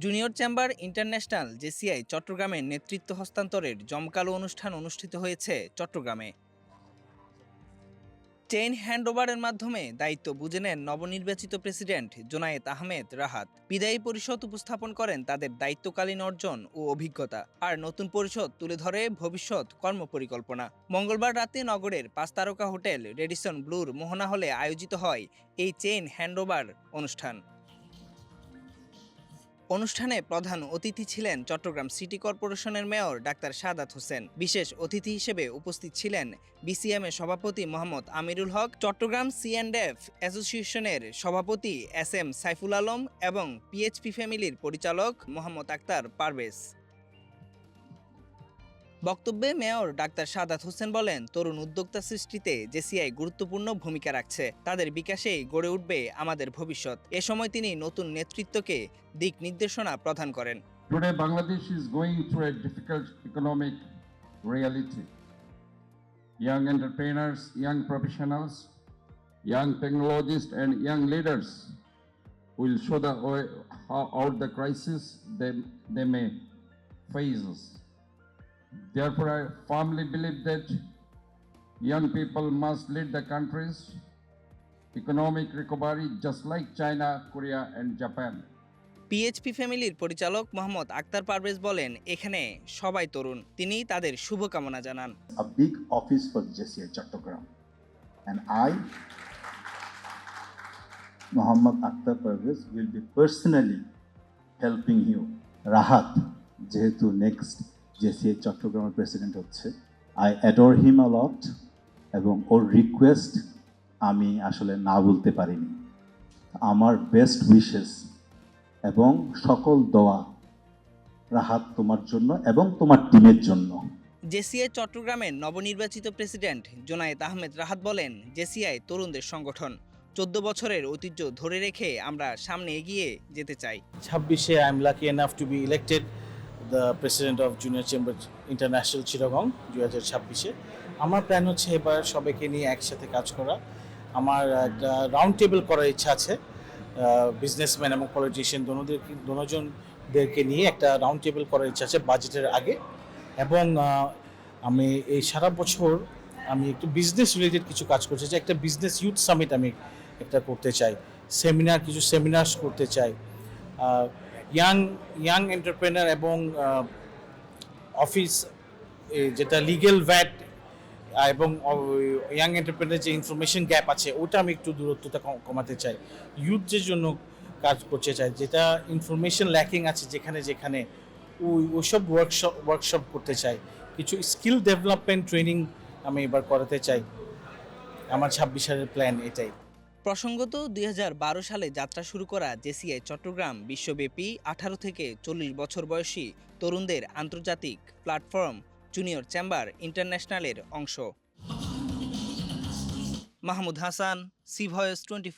Junior chamber international, JCI চট্টগ্রামের নেতৃত্ব হস্তান্তরের জমকালো অনুষ্ঠান অনুষ্ঠিত হয়েছে চট্টগ্রামে। চেইন হ্যান্ডওভারের মাধ্যমে দায়িত্ব বুঝে নেন নবনির্বাচিত প্রেসিডেন্ট জোনায়েত আহমেদ রাহাত। বিদায়ী পরিষদ উপস্থাপন করেন তাদের দায়িত্বকালীন অর্জন ও অভিজ্ঞতা। আর নতুন পরিষদ তুলে ধরে ভবিষ্যৎ কর্মপরিকল্পনা। মঙ্গলবার রাতে নগরের পাঁচ তারকা হোটেল রেডিসন ব্লুর মোহনা হলে আয়োজিত হয় এই চেইন হ্যান্ডওভার অনুষ্ঠান। অনুষ্ঠানে প্রধান অতিথি ছিলেন চট্টগ্রাম সিটি কর্পোরেশনের মেয়র ডাক্তার সাদাত হোসেন। বিশেষ অতিথি হিসেবে উপস্থিত ছিলেন বিসিএম এর সভাপতি মোহাম্মদ আমিরুল হক, চট্টগ্রাম সিএনডএফ অ্যাসোসিয়েশনের সভাপতি এস এম সাইফুল আলম এবং পিএইচপি ফ্যামিলির পরিচালক মোহাম্মদ আক্তার পারভেজ। বক্তব্যে মেয়র ডাক্তার সাদাত হোসেন বলেন, তরুণ উদ্যোক্তা সৃষ্টিতে জেসিআই গুরুত্বপূর্ণ ভূমিকা রাখছে। তাদের বিকাশেই গড়ে উঠবে আমাদের ভবিষ্যৎ। এ সময় তিনি নতুন নেতৃত্বকে দিক নির্দেশনা প্রদান করেন। Bangladesh is going through a economic reality young entrepreneurs young professionals young technologists and young leaders will show the out the crisis they they may phases Therefore, I firmly believe that young people must lead the country's economic recovery just like China, Korea, and Japan. PHP ফ্যামিলির পরিচালক মোহাম্মদ আক্তার পারভেজ বলেন এখানে সবাই তরুণ তিনি তাদের শুভকামনা জানান a big office for JCI Chattogram. And I, Muhammad Akhtar Parvez, will be personally helping you. Rahat যেহেতু নেক্সট জেসিআই চট্টগ্রামের প্রেসিডেন্ট হচ্ছে। I adore him a lot এবং ওর রিকোয়েস্ট আমি আসলে না বলতে পারিনি। আমার বেস্ট উইশেস এবং সকল দোয়া রাহাত তোমার জন্য এবং তোমার টিমের জন্য। জেসিআই চট্টগ্রামের নবনির্বাচিত প্রেসিডেন্ট জোনায়েত আহমেদ রাহাত বলেন জেসিআই তরুণদের সংগঠন। চোদ্দ বছরের ঐতিহ্য ধরে রেখে আমরা সামনে এগিয়ে যেতে চাই। ছাব্বিশে I am lucky enough to be elected the president of junior chamber international Chittagong দু হাজার ছাব্বিশে। আমার প্ল্যান হচ্ছে এবার সবাইকে নিয়ে একসাথে কাজ করা। আমার একটা রাউন্ড টেবিল করার ইচ্ছা আছে। বিজনেসম্যান এবং পলিটিশিয়ান দোনোদের দোনোজনদেরকে নিয়ে একটা রাউন্ড টেবিল করার ইচ্ছা আছে বাজেটের আগে। এবং আমি এই সারা বছর আমি একটু বিজনেস রিলেটেড কিছু কাজ করতে চাই একটা বিজনেস ইউথ সামিট আমি একটা করতে চাই। সেমিনার কিছু সেমিনার করতে চাই। ইয়াং ইয়াং এন্টারপ্রেনার এবং অফিস যেটা লিগেল ভ্যাট এবং ইয়াং এন্টারপ্রেনার যে ইনফরমেশন গ্যাপ আছে, ওটা আমি একটু দূরত্বটা কমাতে চাই। ইউথদের জন্য কাজ করতে চাই, যেটা ইনফরমেশন ল্যাকিং আছে যেখানে যেখানে ওই ওইসব ওয়ার্কশপ ওয়ার্কশপ করতে চাই। কিছু স্কিল ডেভেলপমেন্ট ট্রেনিং আমি এবার করাতে চাই। আমার ছাব্বিশ সালের প্ল্যান এটাই। প্রসঙ্গত দুই হাজার বারো সালে যাত্রা শুরু করা জেসিআই চট্টগ্রাম বিশ্বব্যাপী আঠারো থেকে চল্লিশ বছর বয়সী তরুণদের আন্তর্জাতিক প্ল্যাটফর্ম জুনিয়র চেম্বার ইন্টারন্যাশনালের অংশ। Mahmud Hasan, C voice twenty